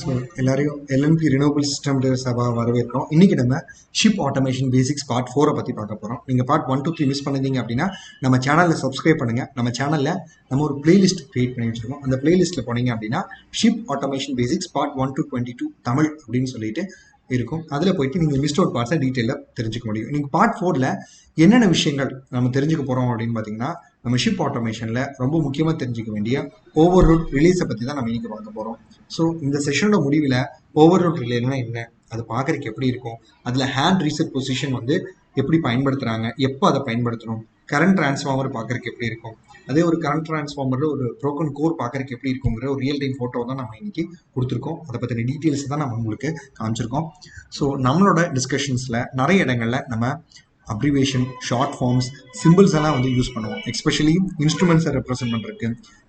So எல்லாரையும் LNB ரினோபிள் system சபா வரவேற்கிறோம். இன்னைக்கு நம்ம ஷிப் ஆட்டோமேஷன் பேசிக்ஸ் பார்ட் ஃபோரை பற்றி பார்க்க போகிறோம் நீங்கள் part one two three miss பண்ணிருந்தீங்க அப்படின்னா நம்ம சேனலில் சப்ஸ்கிரைப் பண்ணுங்கள் நம்ம சேனலில் நம்ம ஒரு பிளேலிஸ்ட் கிரியேட் பண்ணி வச்சிருக்கோம். அந்த பிளேலிஸ்ட்டில் போனீங்க அப்படின்னா ship automation basics part one two twenty two Tamil அப்படின்னு சொல்லிட்டு இருக்கும். அதில் போயிட்டு நீங்கள் மிஸ்ட் அவுட் பார்ட்ஸை டீட்டெயிலாக தெரிஞ்சுக்க முடியும். நீங்கள் பார்ட் ஃபோரில் என்னென்ன விஷயங்கள் நம்ம தெரிஞ்சுக்க போகிறோம் அப்படின்னு பார்த்தீங்கன்னா நம்ம ஷிப் ஆட்டோமேஷனில் ரொம்ப முக்கியமாக தெரிஞ்சுக்க வேண்டிய ஓவர் ரூட் ரிலீஸை பற்றி தான் நம்ம இன்னைக்கு பார்க்க போகிறோம் ஸோ இந்த செஷனோட முடிவில் ஓவர் ரூட் ரிலேனா என்ன? அது பார்க்குறதுக்கு எப்படி இருக்கும்? அதில் ஹேண்ட் ரீசெட் பொசிஷன் வந்து எப்படி பயன்படுத்துகிறாங்க எப்போ அதை பயன்படுத்தணும்? கரண்ட் டிரான்ஸ்ஃபார்மர் பார்க்குறக்கு எப்படி இருக்கும்? அதே ஒரு கரண்ட் டிரான்ஸ்ஃபார்மரில் ஒரு ப்ரோக்கன் கோர் பார்க்குறக்கு எப்படி இருக்குங்கிற ஒரு ரியல் டைம் ஃபோட்டோ தான் நம்ம இன்னைக்கு கொடுத்துருக்கோம். அதை பற்றின டீட்டெயில்ஸ் தான் நம்ம உங்களுக்கு காமிச்சிருக்கோம். ஸோ நம்மளோட டிஸ்கஷன்ஸில் நிறைய இடங்களில் நம்ம அப்ரிவேஷன் ஷார்ட் ஃபார்ம்ஸ் சிம்பிள்ஸ் எல்லாம் வந்து யூஸ் பண்ணுவோம். எஸ்பெஷலி இன்ஸ்ட்ருமெண்ட்ஸை ரெப்ரசென்ட் பண்ணுறதுக்கு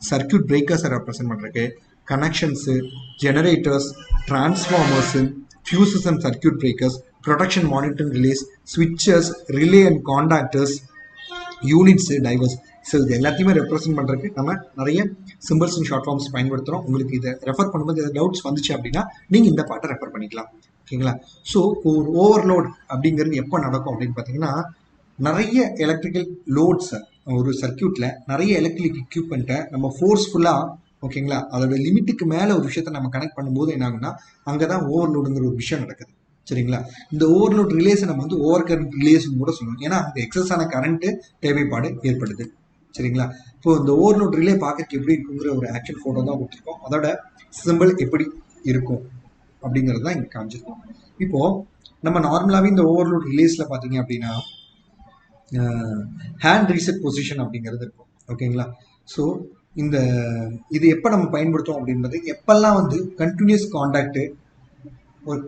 சர்க்கியூட் பிரேக்கர்ஸை ரெப்ரசென்ட் பண்ணுறதுக்கு connections generators transformers fuses and circuit breakers protection monitoring relays ஸ்விட்சஸ் relay and contactors units drivers so இது எல்லாத்தையுமே ரெப்ரசென்ட் பண்ணுறதுக்கு நம்ம நிறைய சிம்பிள்ஸ் அண்ட் ஷார்ட் ஃபார்ம்ஸ் பயன்படுத்துகிறோம் உங்களுக்கு இதை ரெஃபர் பண்ணும்போது எதாவது டவுட்ஸ் வந்துச்சு அப்படின்னா நீங்கள் இந்த பாட்டை ரெஃபர் பண்ணிக்கலாம். ஓகேங்களா? ஸோ ஒரு ஓவர்லோட் அப்படிங்கிறது எப்போ நடக்கும் அப்படின்னு பார்த்தீங்கன்னா நிறைய எலக்ட்ரிக்கல் லோட்ஸை ஒரு சர்க்கியூட்டில் நிறைய எலக்ட்ரிக் எக்யூப்மெண்ட்டை நம்ம ஃபோர்ஸ்ஃபுல்லாக ஓகேங்களா? அதோட லிமிட்டுக்கு மேலே ஒரு விஷயத்தை நம்ம கனெக்ட் பண்ணும்போது என்ன ஆகுன்னா அங்கே தான் ஓவர்லோடுங்கிற ஒரு விஷயம் நடக்குது. சரிங்களா? இந்த ஓவர்லோட் ரிலேஸை நம்ம வந்து ஓவர் கரண்ட் ரிலேஷன் கூட சொல்லணும். ஏன்னா அந்த எக்ஸஸ் ஆன கரண்ட்டு தேவைப்பாடு ஏற்படுது. சரிங்களா? இப்போ இந்த ஓவர்லோட் ரிலே பார்க்கறதுக்கு எப்படி இருக்குங்கிற ஒரு ஆக்சுவல் ஃபோட்டோ தான் கொடுத்துருக்கோம். அதோட சிம்பிள் எப்படி இருக்கும்? அப்படிங்கிறது தான் இங்கே காமிச்சிருக்கோம். இப்போ நம்ம நார்மலாகவே இந்த ஓவர்லோட் ரிலேஸில் பார்த்தீங்க அப்படின்னா ஹேண்ட் ரீசெட் பொசிஷன் அப்படிங்கிறது இருக்கும். ஓகேங்களா? ஸோ இந்த இது எப்போ நம்ம பயன்படுத்துவோம் அப்படின்றது எப்பெல்லாம் வந்து கண்டினியூஸ் காண்டாக்டு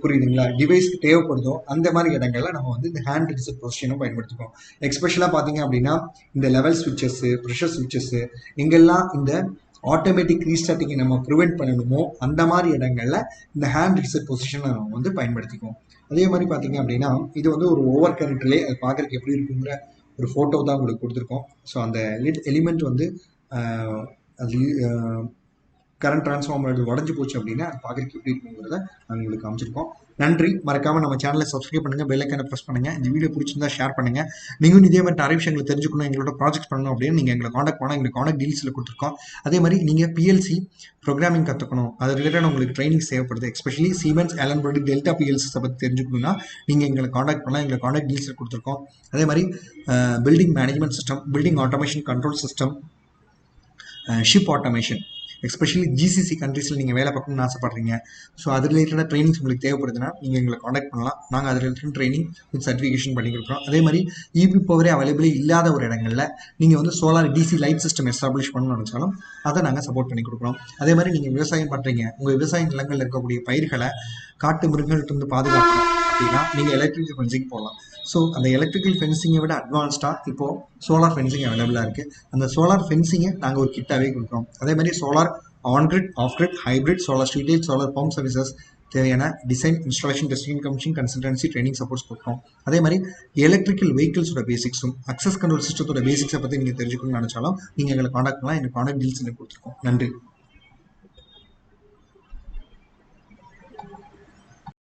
புரியுதுங்களா? டிவைஸ்க்கு தேவைப்படுதோ அந்த மாதிரி இடங்கள்ல நம்ம வந்து இந்த ஹேண்ட் ரிசர்வ் பொசிஷனும் பயன்படுத்திக்கோம் எக்ஸ்பெஷலாக பார்த்தீங்க அப்படின்னா இந்த லெவல் ஸ்விட்சஸ்ஸு ப்ரெஷர் ஸ்விட்சஸ்ஸு எங்கெல்லாம் இந்த ஆட்டோமேட்டிக் ரீஸ்டார்டிங்கை நம்ம ப்ரிவெண்ட் பண்ணணுமோ அந்த மாதிரி இடங்கள்ல இந்த ஹேண்ட் ரிசர்வ் பொசிஷனை நம்ம வந்து பயன்படுத்திக்குவோம். அதே மாதிரி பார்த்தீங்க அப்படின்னா இது வந்து ஒரு ஓவர் கரண்ட்லேயே அது பார்க்குறதுக்கு எப்படி இருக்குங்கிற ஒரு ஃபோட்டோ தான் உங்களுக்கு கொடுத்துருக்கோம். ஸோ அந்த எலிமெண்ட் வந்து அது கரண்ட் டிரான்ஸ்ஃபார்மர் உடஞ்சி போச்சு அப்படின்னா அது பார்க்குறதுக்கு எப்படி இருக்குங்கிறத நாங்கள் உங்களுக்கு காமிச்சிருக்கோம். நன்றி. மறக்காம நம்ம சேனலை சப்ஸ்கிரைப் பண்ணுங்க பெல்லைக்கான ப்ரெஸ் பண்ணுங்க. இந்த வீடியோ பிடிச்சிருந்தா ஷேர் பண்ணுங்க. நீங்களும் இதே மாதிரி நிறைய விஷயங்களை தெரிஞ்சுக்கணும் எங்களோட ப்ராஜெக்ட் பண்ணணும் அப்படின்னு நீங்கள் எங்களை காண்டாக்ட் பண்ணால் எங்களுக்கு காண்டாக்ட் டீல்ஸில் கொடுத்துருக்கோம். அதே மாதிரி நீங்கள் பிஎல்சி ப்ரோக்ராமிங் கற்றுக்கணும் அது ரிலேட்டட் உங்களுக்கு ட்ரைனிங் தேவைப்படுது. Especially Siemens Allen Bradley Delta பிஎல்சிஸை பற்றி தெரிஞ்சுக்கணும்னா நீங்கள் எங்களை காண்டாக்ட் பண்ணால் எங்களை காண்டாக்ட் டீல்ஸில் கொடுத்துருக்கோம். அதே மாதிரி building management system building automation control system ship automation especially GCC கண்ட்ரீஸில் நீங்கள் வேலை பார்க்கணும்னு ஆசைப்படுறீங்க. ஸோ அது ரிலேட்டடாக ட்ரைனிங்ஸ் உங்களுக்கு தேவைப்படுதுன்னா நீங்கள் எங்களை காண்டாக்ட் பண்ணலாம். நாங்கள் அது ரிலேட்டட் ட்ரைனிங் வித் சர்டிஃபிகேஷன் பண்ணி கொடுக்குறோம் அதே மாதிரி இபி பவரே அவைலபிளே இல்லாத ஒரு இடங்களில் நீங்கள் வந்து solar DC light system establish பண்ணணும்னு நினச்சாலும் அதை நாங்கள் சப்போர்ட் பண்ணி கொடுக்குறோம். அதே மாதிரி நீங்கள் விவசாயம் பண்ணுறீங்க உங்கள் விவசாய நிலங்களில் இருக்கக்கூடிய பயிர்களை காட்டு மிருகங்கள்கிட்ட பாதுகாக்கணும். அப்படின்னா நீங்கள் எலக்ட்ரிக்கல் ஃபென்சிங் போகலாம் ஸோ அந்த எலக்ட்ரிக்கல் ஃபென்சிங்கை விட அட்வான்ஸ்டாக இப்போது சோலார் ஃபென்சிங் அவைலபிளாக இருக்குது அந்த சோலார் ஃபென்சிங்கை நாங்கள் ஒரு கிட்டாகவே கொடுக்குறோம். அதே மாதிரி solar on grid off grid hybrid solar street solar pump services தேவையான design installation testing commission consultancy training supports கொடுக்குறோம். அதே மாதிரி எலக்ட்ரிக்கல் வெஹிக்கிள்ஸோட பேசிக்ஸும் அக்சஸ் கண்ட்ரோல் சிஸ்டத்தோட பேசிக்ஸை பற்றி நீங்கள் தெரிஞ்சுக்கணும்னு நினச்சாலும் நீங்கள் எங்களை காண்டாக்ட் பண்ணலாம். எங்கள் காண்டாக்ட் டீல்ஸ் கொடுத்துருக்கோம். நன்றி.